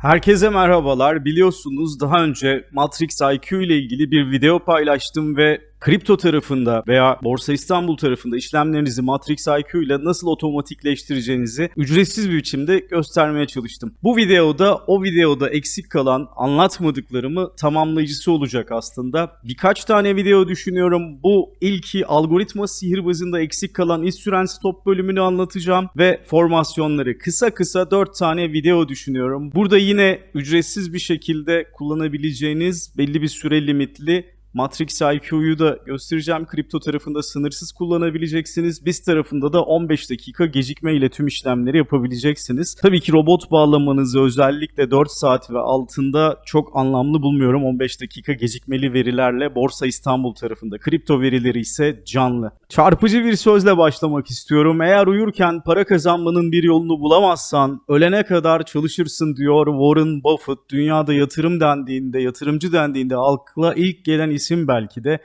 Herkese merhabalar. Biliyorsunuz daha önce Matrix IQ ile ilgili bir video paylaştım ve kripto tarafında veya Borsa İstanbul tarafında işlemlerinizi Matrix IQ ile nasıl otomatikleştireceğinizi ücretsiz bir biçimde göstermeye çalıştım. Bu videoda o videoda eksik kalan anlatmadıklarımı tamamlayıcısı olacak aslında. Birkaç tane video düşünüyorum. Bu ilki algoritma sihirbazında eksik kalan iş süren stop bölümünü anlatacağım ve formasyonları kısa kısa 4 tane video düşünüyorum. Burada yine ücretsiz bir şekilde kullanabileceğiniz belli bir süre limitli Matrix IQ'yu da göstereceğim. Kripto tarafında sınırsız kullanabileceksiniz. Biz tarafında da 15 dakika gecikme ile tüm işlemleri yapabileceksiniz. Tabii ki robot bağlamanızı özellikle 4 saat ve altında çok anlamlı bulmuyorum. 15 dakika gecikmeli verilerle Borsa İstanbul tarafında. Kripto verileri ise canlı. Çarpıcı bir sözle başlamak istiyorum. Eğer uyurken para kazanmanın bir yolunu bulamazsan ölene kadar çalışırsın diyor Warren Buffett. Dünyada yatırım dendiğinde, yatırımcı dendiğinde akla ilk gelen isim belki de.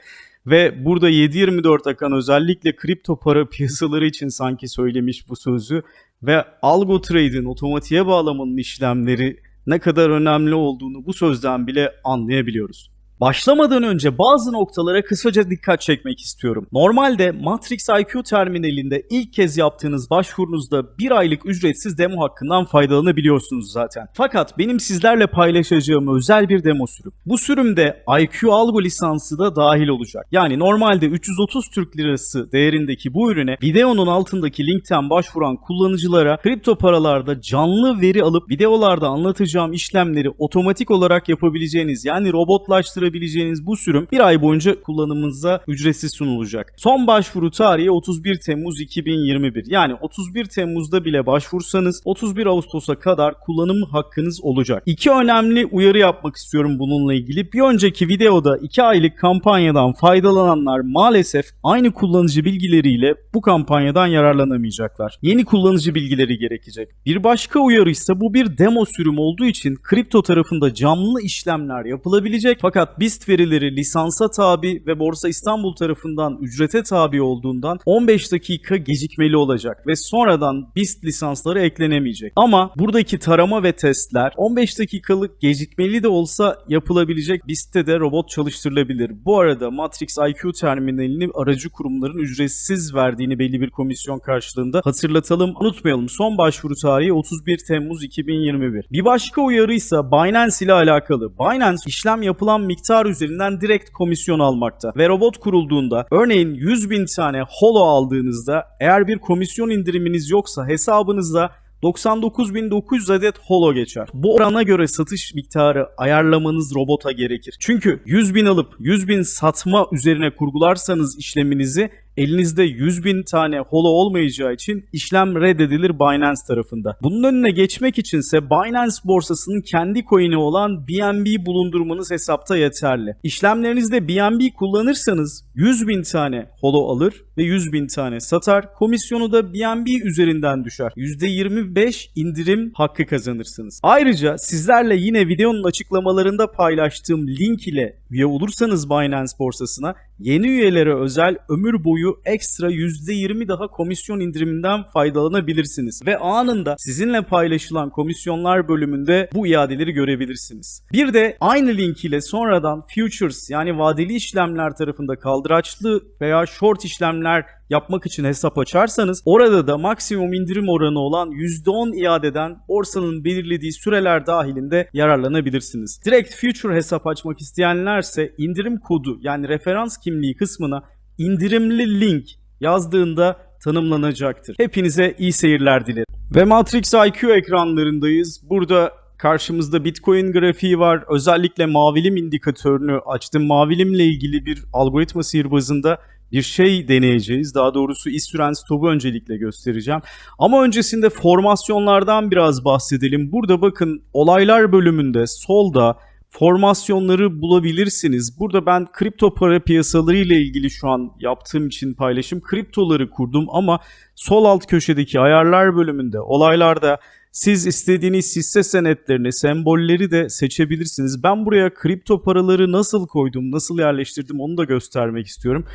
Ve burada 7-24 akan özellikle kripto para piyasaları için sanki söylemiş bu sözü. Ve algo trade'in otomatiğe bağlamanın işlemleri ne kadar önemli olduğunu bu sözden bile anlayabiliyoruz. Başlamadan önce bazı noktalara kısaca dikkat çekmek istiyorum. Normalde Matrix IQ terminalinde ilk kez yaptığınız başvurunuzda bir aylık ücretsiz demo hakkından faydalanabiliyorsunuz zaten. Fakat benim sizlerle paylaşacağım özel bir demo sürüm. Bu sürümde IQ algo lisansı da dahil olacak. Yani normalde 330 Türk Lirası değerindeki bu ürüne videonun altındaki linkten başvuran kullanıcılara kripto paralarda canlı veri alıp videolarda anlatacağım işlemleri otomatik olarak yapabileceğiniz yani robotlaştırabileceğiniz oluşturabileceğiniz bu sürüm bir ay boyunca kullanımınıza ücretsiz sunulacak. Son başvuru tarihi 31 Temmuz 2021. Yani 31 Temmuz'da bile başvursanız 31 Ağustos'a kadar kullanım hakkınız olacak. İki önemli uyarı yapmak istiyorum bununla ilgili. Bir önceki videoda 2 aylık kampanyadan faydalananlar maalesef aynı kullanıcı bilgileriyle bu kampanyadan yararlanamayacaklar. Yeni kullanıcı bilgileri gerekecek. Bir başka uyarı ise bu bir demo sürüm olduğu için kripto tarafında canlı işlemler yapılabilecek fakat BIST verileri lisansa tabi ve Borsa İstanbul tarafından ücrete tabi olduğundan 15 dakika gecikmeli olacak ve sonradan BIST lisansları eklenemeyecek. Ama buradaki tarama ve testler 15 dakikalık gecikmeli de olsa yapılabilecek BIST'te de robot çalıştırılabilir. Bu arada Matrix IQ terminalini aracı kurumların ücretsiz verdiğini belli bir komisyon karşılığında hatırlatalım. Unutmayalım son başvuru tarihi 31 Temmuz 2021. Bir başka uyarı ise Binance ile alakalı. Binance işlem yapılan miktar miktar üzerinden direkt komisyon almakta. Ve robot kurulduğunda örneğin 100 bin tane holo aldığınızda eğer bir komisyon indiriminiz yoksa hesabınızda 99.900 adet holo geçer. Bu orana göre satış miktarı ayarlamanız robota gerekir. Çünkü 100.000 alıp 100.000 satma üzerine kurgularsanız işleminizi elinizde 100 bin tane holo olmayacağı için işlem reddedilir Binance tarafında. Bunun önüne geçmek içinse Binance borsasının kendi coin'i olan BNB bulundurmanız hesapta yeterli. İşlemlerinizde BNB kullanırsanız 100 bin tane holo alır ve 100 bin tane satar. Komisyonu da BNB üzerinden düşer. %25 indirim hakkı kazanırsınız. Ayrıca sizlerle yine videonun açıklamalarında paylaştığım link ile üye olursanız Binance borsasına yeni üyelere özel ömür boyu ekstra %20 daha komisyon indiriminden faydalanabilirsiniz. Ve anında sizinle paylaşılan komisyonlar bölümünde bu iadeleri görebilirsiniz. Bir de aynı link ile sonradan futures yani vadeli işlemler tarafında kaldıraçlı veya short işlemler yapmak için hesap açarsanız orada da maksimum indirim oranı olan %10 iadeden borsanın belirlediği süreler dahilinde yararlanabilirsiniz. Direkt future hesap açmak isteyenlerse indirim kodu yani referans kimliği kısmına indirimli link yazdığında tanımlanacaktır. Hepinize iyi seyirler dilerim. Ve Matrix IQ ekranlarındayız. Burada Karşımızda Bitcoin grafiği var. Özellikle mavilim indikatörünü açtım. Mavilimle ilgili bir algoritma sihirbazında bir şey deneyeceğiz. Daha doğrusu iş süren öncelikle göstereceğim. Ama öncesinde formasyonlardan biraz bahsedelim. Burada bakın olaylar bölümünde solda formasyonları bulabilirsiniz. Burada ben kripto para piyasaları ile ilgili şu an yaptığım için paylaşım kriptoları kurdum ama sol alt köşedeki ayarlar bölümünde olaylarda siz istediğiniz hisse senetlerini, sembolleri de seçebilirsiniz. Ben buraya kripto paraları nasıl koydum, nasıl yerleştirdim onu da göstermek istiyorum.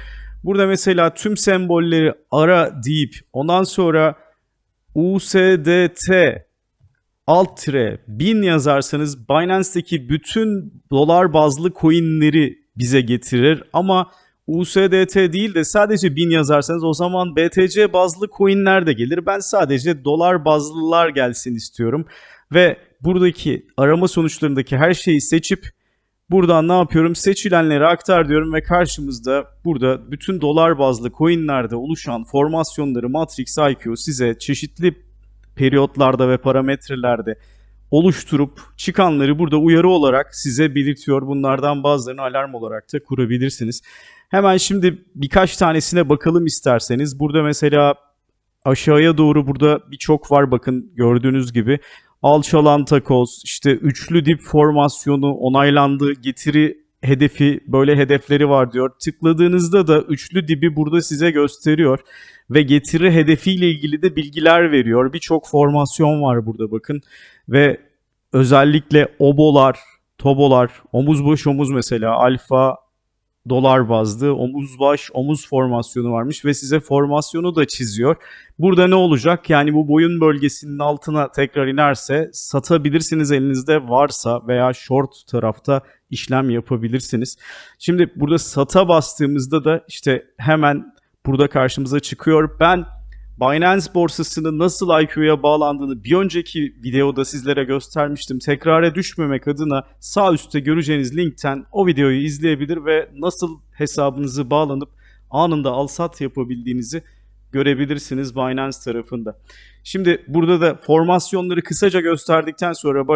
Burada mesela tüm sembolleri ara deyip ondan sonra USDT alt tire 1000 yazarsanız Binance'deki bütün dolar bazlı coinleri bize getirir ama USDT değil de sadece 1000 yazarsanız o zaman BTC bazlı coinler de gelir. Ben sadece dolar bazlılar gelsin istiyorum ve buradaki arama sonuçlarındaki her şeyi seçip Buradan ne yapıyorum? Seçilenleri aktar diyorum ve karşımızda burada bütün dolar bazlı coinlerde oluşan formasyonları Matrix IQ size çeşitli periyotlarda ve parametrelerde oluşturup çıkanları burada uyarı olarak size belirtiyor. Bunlardan bazılarını alarm olarak da kurabilirsiniz. Hemen şimdi birkaç tanesine bakalım isterseniz. Burada mesela aşağıya doğru burada birçok var bakın gördüğünüz gibi alçalan takoz, işte üçlü dip formasyonu onaylandı, getiri hedefi böyle hedefleri var diyor. Tıkladığınızda da üçlü dibi burada size gösteriyor ve getiri hedefiyle ilgili de bilgiler veriyor. Birçok formasyon var burada bakın ve özellikle obolar, tobolar, omuz boş omuz mesela alfa dolar bazlı omuz baş omuz formasyonu varmış ve size formasyonu da çiziyor. Burada ne olacak? Yani bu boyun bölgesinin altına tekrar inerse satabilirsiniz elinizde varsa veya short tarafta işlem yapabilirsiniz. Şimdi burada sata bastığımızda da işte hemen burada karşımıza çıkıyor. Ben Binance borsasının nasıl IQ'ya bağlandığını bir önceki videoda sizlere göstermiştim. Tekrara düşmemek adına sağ üstte göreceğiniz linkten o videoyu izleyebilir ve nasıl hesabınızı bağlanıp anında al-sat yapabildiğinizi görebilirsiniz Binance tarafında. Şimdi burada da formasyonları kısaca gösterdikten sonra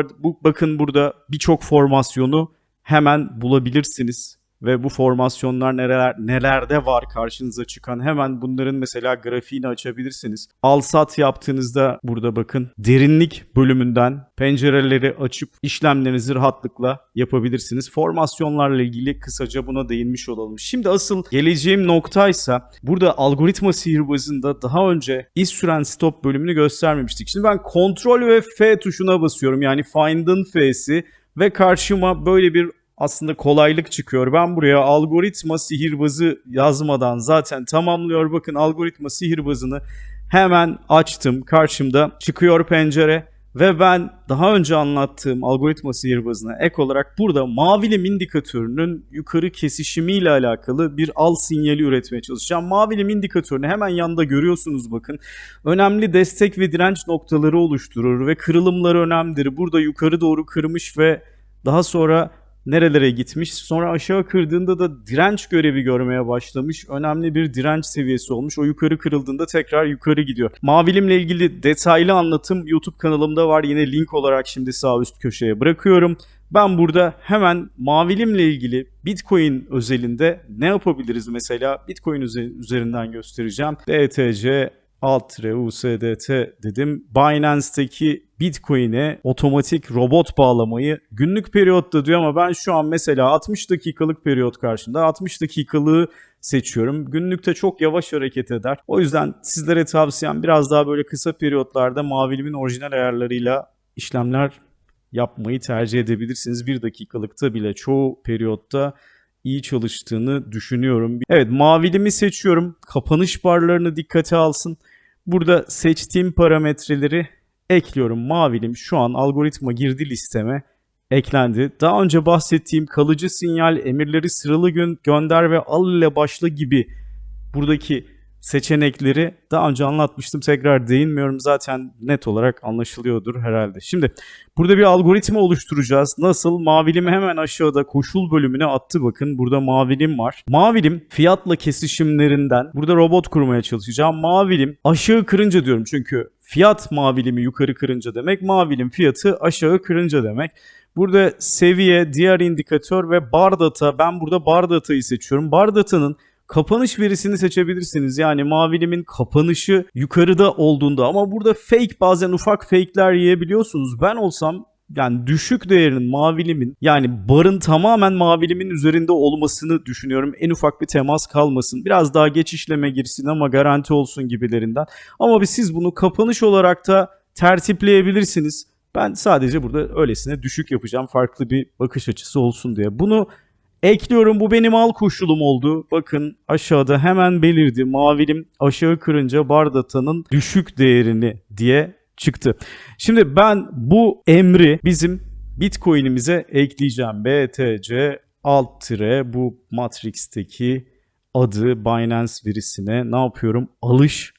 bakın burada birçok formasyonu hemen bulabilirsiniz ve bu formasyonlar neler nelerde var karşınıza çıkan hemen bunların mesela grafiğini açabilirsiniz. Al sat yaptığınızda burada bakın derinlik bölümünden pencereleri açıp işlemlerinizi rahatlıkla yapabilirsiniz. Formasyonlarla ilgili kısaca buna değinmiş olalım. Şimdi asıl geleceğim noktaysa burada algoritma sihirbazında daha önce iz süren stop bölümünü göstermemiştik. Şimdi ben kontrol ve F tuşuna basıyorum. Yani find'ın F'si ve karşıma böyle bir aslında kolaylık çıkıyor. Ben buraya algoritma sihirbazı yazmadan zaten tamamlıyor. Bakın algoritma sihirbazını hemen açtım. Karşımda çıkıyor pencere ve ben daha önce anlattığım algoritma sihirbazına ek olarak burada mavilim indikatörünün yukarı kesişimiyle alakalı bir al sinyali üretmeye çalışacağım. Mavilim indikatörünü hemen yanında görüyorsunuz bakın. Önemli destek ve direnç noktaları oluşturur ve kırılımları önemlidir. Burada yukarı doğru kırmış ve daha sonra nerelere gitmiş. Sonra aşağı kırdığında da direnç görevi görmeye başlamış. Önemli bir direnç seviyesi olmuş. O yukarı kırıldığında tekrar yukarı gidiyor. Mavilimle ilgili detaylı anlatım YouTube kanalımda var. Yine link olarak şimdi sağ üst köşeye bırakıyorum. Ben burada hemen mavilimle ilgili Bitcoin özelinde ne yapabiliriz mesela? Bitcoin üzerinden göstereceğim. BTC alt USDT dedim. Binance'teki Bitcoin'e otomatik robot bağlamayı günlük periyotta diyor ama ben şu an mesela 60 dakikalık periyot karşında 60 dakikalığı seçiyorum. Günlükte çok yavaş hareket eder. O yüzden sizlere tavsiyem biraz daha böyle kısa periyotlarda mavilimin orijinal ayarlarıyla işlemler yapmayı tercih edebilirsiniz. Bir dakikalıkta bile çoğu periyotta iyi çalıştığını düşünüyorum. Evet mavilimi seçiyorum. Kapanış barlarını dikkate alsın. Burada seçtiğim parametreleri ekliyorum. Mavilim şu an algoritma girdi listeme eklendi. Daha önce bahsettiğim kalıcı sinyal, emirleri sıralı gö- gönder ve al ile başla gibi buradaki seçenekleri daha önce anlatmıştım. Tekrar değinmiyorum. Zaten net olarak anlaşılıyordur herhalde. Şimdi burada bir algoritma oluşturacağız. Nasıl? Mavilim hemen aşağıda koşul bölümüne attı bakın. Burada mavilim var. Mavilim fiyatla kesişimlerinden burada robot kurmaya çalışacağım. Mavilim aşağı kırınca diyorum çünkü fiyat mavilimi yukarı kırınca demek. Mavilim fiyatı aşağı kırınca demek. Burada seviye, diğer indikatör ve bar data. Ben burada bar datayı seçiyorum. Bar datanın Kapanış verisini seçebilirsiniz. Yani mavilimin kapanışı yukarıda olduğunda ama burada fake bazen ufak fake'ler yiyebiliyorsunuz. Ben olsam yani düşük değerinin mavilimin yani barın tamamen mavilimin üzerinde olmasını düşünüyorum. En ufak bir temas kalmasın. Biraz daha geç işleme girsin ama garanti olsun gibilerinden. Ama bir siz bunu kapanış olarak da tertipleyebilirsiniz. Ben sadece burada öylesine düşük yapacağım. Farklı bir bakış açısı olsun diye. Bunu Ekliyorum bu benim al koşulum oldu. Bakın aşağıda hemen belirdi. Mavilim aşağı kırınca bar datanın düşük değerini diye çıktı. Şimdi ben bu emri bizim Bitcoin'imize ekleyeceğim. BTC alt tire bu Matrix'teki adı Binance verisine ne yapıyorum? Alış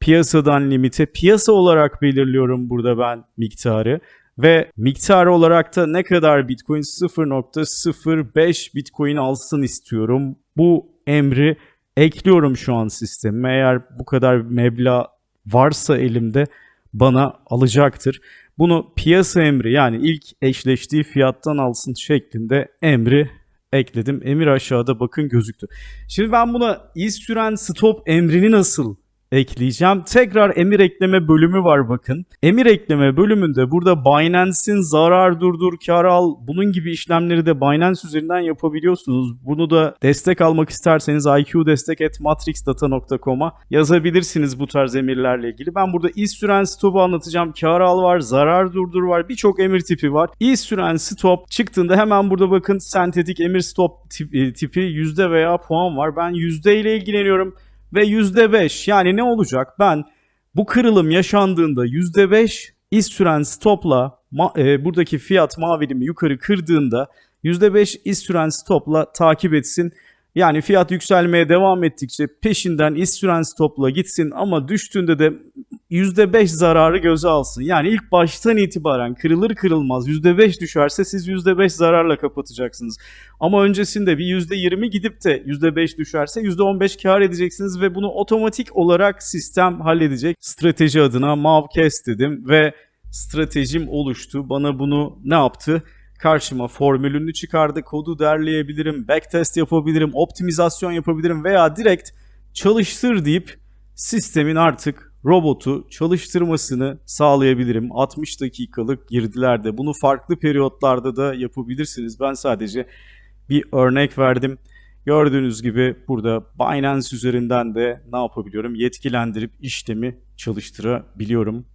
piyasadan limite piyasa olarak belirliyorum burada ben miktarı ve miktar olarak da ne kadar Bitcoin 0.05 Bitcoin alsın istiyorum. Bu emri ekliyorum şu an sisteme. Eğer bu kadar meblağ varsa elimde bana alacaktır. Bunu piyasa emri yani ilk eşleştiği fiyattan alsın şeklinde emri ekledim. Emir aşağıda bakın gözüktü. Şimdi ben buna iz süren stop emrini nasıl ekleyeceğim. Tekrar emir ekleme bölümü var bakın. Emir ekleme bölümünde burada Binance'in zarar durdur, kar al bunun gibi işlemleri de Binance üzerinden yapabiliyorsunuz. Bunu da destek almak isterseniz iqdestek@matrixdata.com'a yazabilirsiniz bu tarz emirlerle ilgili. Ben burada iz süren stop'u anlatacağım. Kar al var, zarar durdur var. Birçok emir tipi var. İz süren stop çıktığında hemen burada bakın sentetik emir stop tip- e, tipi yüzde veya puan var. Ben yüzde ile ilgileniyorum ve %5 yani ne olacak? Ben bu kırılım yaşandığında %5 iz süren stopla e, buradaki fiyat mavilimi yukarı kırdığında %5 iz süren stopla takip etsin. Yani fiyat yükselmeye devam ettikçe peşinden iz süren stopla gitsin ama düştüğünde de %5 zararı göze alsın. Yani ilk baştan itibaren kırılır kırılmaz %5 düşerse siz %5 zararla kapatacaksınız. Ama öncesinde bir %20 gidip de %5 düşerse %15 kar edeceksiniz ve bunu otomatik olarak sistem halledecek. Strateji adına Mavcast dedim ve stratejim oluştu. Bana bunu ne yaptı? Karşıma formülünü çıkardı. Kodu derleyebilirim, backtest yapabilirim, optimizasyon yapabilirim veya direkt çalıştır deyip sistemin artık robotu çalıştırmasını sağlayabilirim. 60 dakikalık girdilerde bunu farklı periyotlarda da yapabilirsiniz. Ben sadece bir örnek verdim. Gördüğünüz gibi burada Binance üzerinden de ne yapabiliyorum? Yetkilendirip işlemi çalıştırabiliyorum.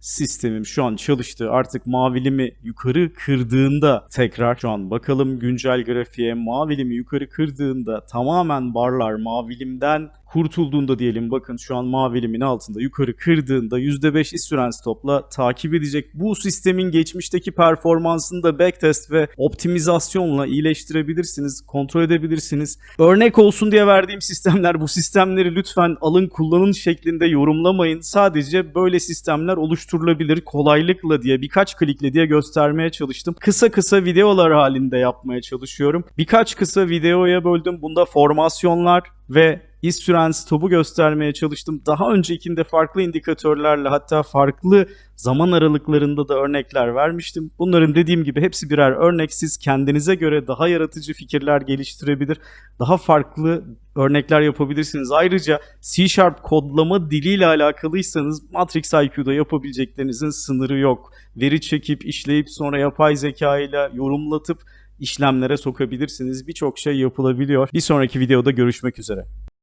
Sistemim şu an çalıştı. Artık mavilimi yukarı kırdığında tekrar şu an bakalım güncel grafiğe mavilimi yukarı kırdığında tamamen barlar mavilimden kurtulduğunda diyelim bakın şu an mavilimin altında yukarı kırdığında %5 iz süren stopla takip edecek. Bu sistemin geçmişteki performansını da backtest ve optimizasyonla iyileştirebilirsiniz, kontrol edebilirsiniz. Örnek olsun diye verdiğim sistemler bu sistemleri lütfen alın kullanın şeklinde yorumlamayın. Sadece böyle sistemler oluşturulabilir kolaylıkla diye birkaç klikle diye göstermeye çalıştım. Kısa kısa videolar halinde yapmaya çalışıyorum. Birkaç kısa videoya böldüm. Bunda formasyonlar ve iz süren stopu göstermeye çalıştım. Daha öncekinde farklı indikatörlerle hatta farklı zaman aralıklarında da örnekler vermiştim. Bunların dediğim gibi hepsi birer örnek. Siz kendinize göre daha yaratıcı fikirler geliştirebilir. Daha farklı örnekler yapabilirsiniz. Ayrıca C Sharp kodlama diliyle alakalıysanız Matrix IQ'da yapabileceklerinizin sınırı yok. Veri çekip işleyip sonra yapay zeka ile yorumlatıp işlemlere sokabilirsiniz. Birçok şey yapılabiliyor. Bir sonraki videoda görüşmek üzere.